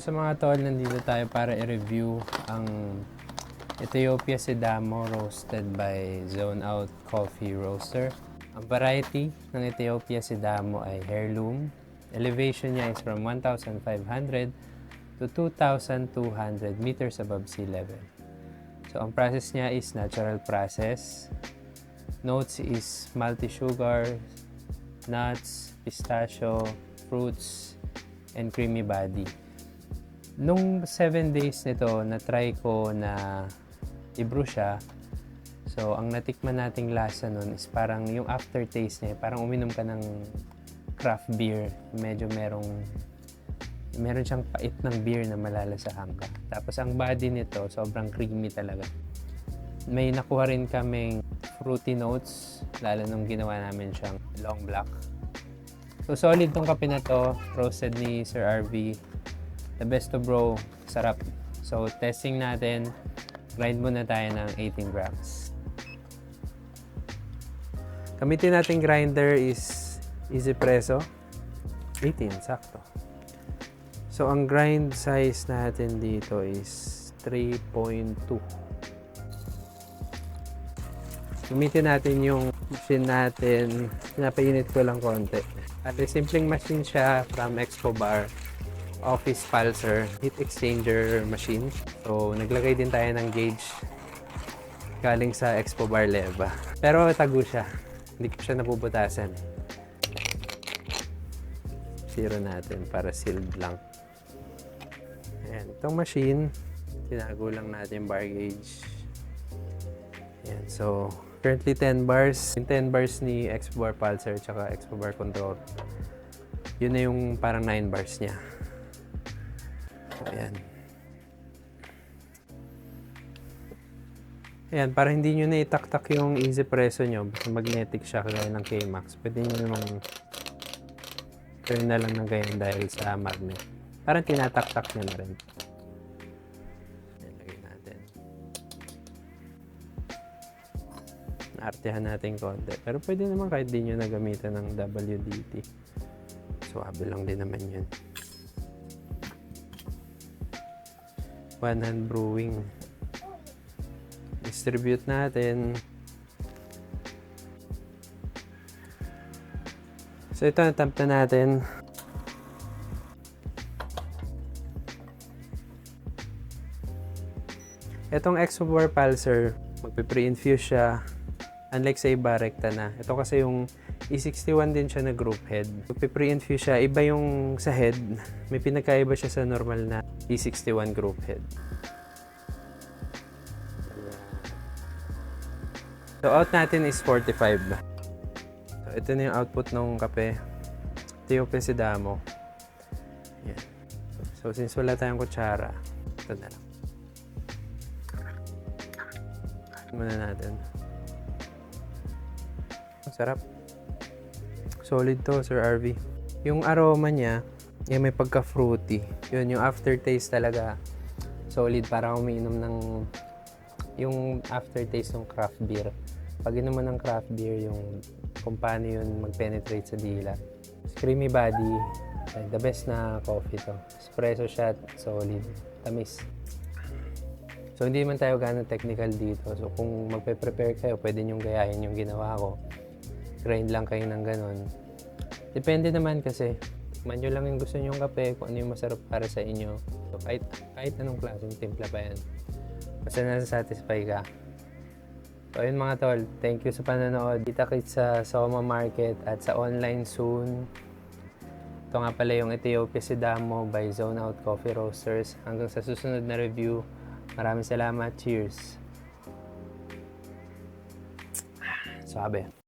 Sa mga tol, nandito tayo para i-review ang Ethiopia Sidamo roasted by Zone Out Coffee Roaster. Ang variety ng Ethiopia Sidamo ay heirloom. Elevation niya is from 1,500 to 2,200 meters above sea level. So, ang process niya is natural process. Notes is multi-sugar, nuts, pistachio, fruits, and creamy body. Nung 7 days nito, na-try ko na i-brew siya. So, ang natikman nating lasa nun is parang yung aftertaste niya, parang uminom ka ng craft beer. Medyo merong meron siyang pait ng beer na malalasahan ka. Tapos ang body nito, sobrang creamy talaga. May nakuha rin kaming fruity notes, lalo nung ginawa namin siyang long black. So solid tong kape na to, roasted ni Sir RV. The best to bro, sarap. So testing natin, grind muna tayo ng 18 grams. Gamitin natin grinder is Easy Presso. 18, sakto. So, ang grind size natin dito is 3.2. Gamitin natin yung machine natin. Pinapainit ko lang konti. At simpleng machine siya from Expo Bar. Office pulser, heat exchanger machine. So, naglagay din tayo ng gauge galing sa Expo Bar Leva. Pero tago siya. Hindi ko siya nabubutasan. Zero natin para sealed lang. Ayan. Itong machine, tinago lang natin bar gauge. Ayan. So, currently 10 bars. Yung 10 bars ni Expo Bar Pulsar tsaka Expo Bar Control. Yun na yung parang 9 bars niya. Ayan. Ayan, para hindi nyo na itaktak yung easy preso nyo, basta magnetic siya kagaya ng K-Max, pwede nyo namang turn na lang ng ganyan dahil sa magnet. Parang tinataktak nyo na rin. Ayan, lagay natin. Naartehan natin konti. Pero pwede naman kahit di nyo na gamitan ng WDT. Suwabe lang din naman yun. One hand brewing. Distribute natin. So ito, attempt na natin. Itong Exobor Pulsar, magpe-pre-infuse siya. Unlike sa iba, rekta na. Ito kasi yung E61 din siya na group head. Magpe-pre-infuse siya. Iba yung sa head. May pinagkaiba siya sa normal na E61 group head. So out natin is 45. So ito na yung output ng kape. Ito yung pesidamo. Yan. So since wala tayong kutsara, ito na lang. Muna natin. Ang sarap. Solid to, Sir RV. Yung aroma niya, yung may pagka-fruity. Yun, yung aftertaste talaga. Solid, parang umiinom ng yung aftertaste ng craft beer. Pag inom mo ng craft beer, yung kung paano yun mag-penetrate sa dila. Creamy body, the best na coffee to. Espresso shot, solid, tamis. So, hindi man tayo gano'ng technical dito. So, kung magpe-prepare kayo, pwede nyong gayahin yung ginawa ko. Grind lang kayo ng ganon. Depende naman kasi, man nyo lang yung gusto nyong kape, kung ano yung masarap para sa inyo. So, kahit, kahit anong klaseng timpla pa yan. Basta nasa-satisfy ka. So, ayun mga tol, thank you sa panonood. Kita kits sa Soma Market at sa online soon. Ito nga pala yung Ethiopia Sidamo by Zone Out Coffee Roasters. Hanggang sa susunod na review. Maraming salamat. Cheers. Sabi.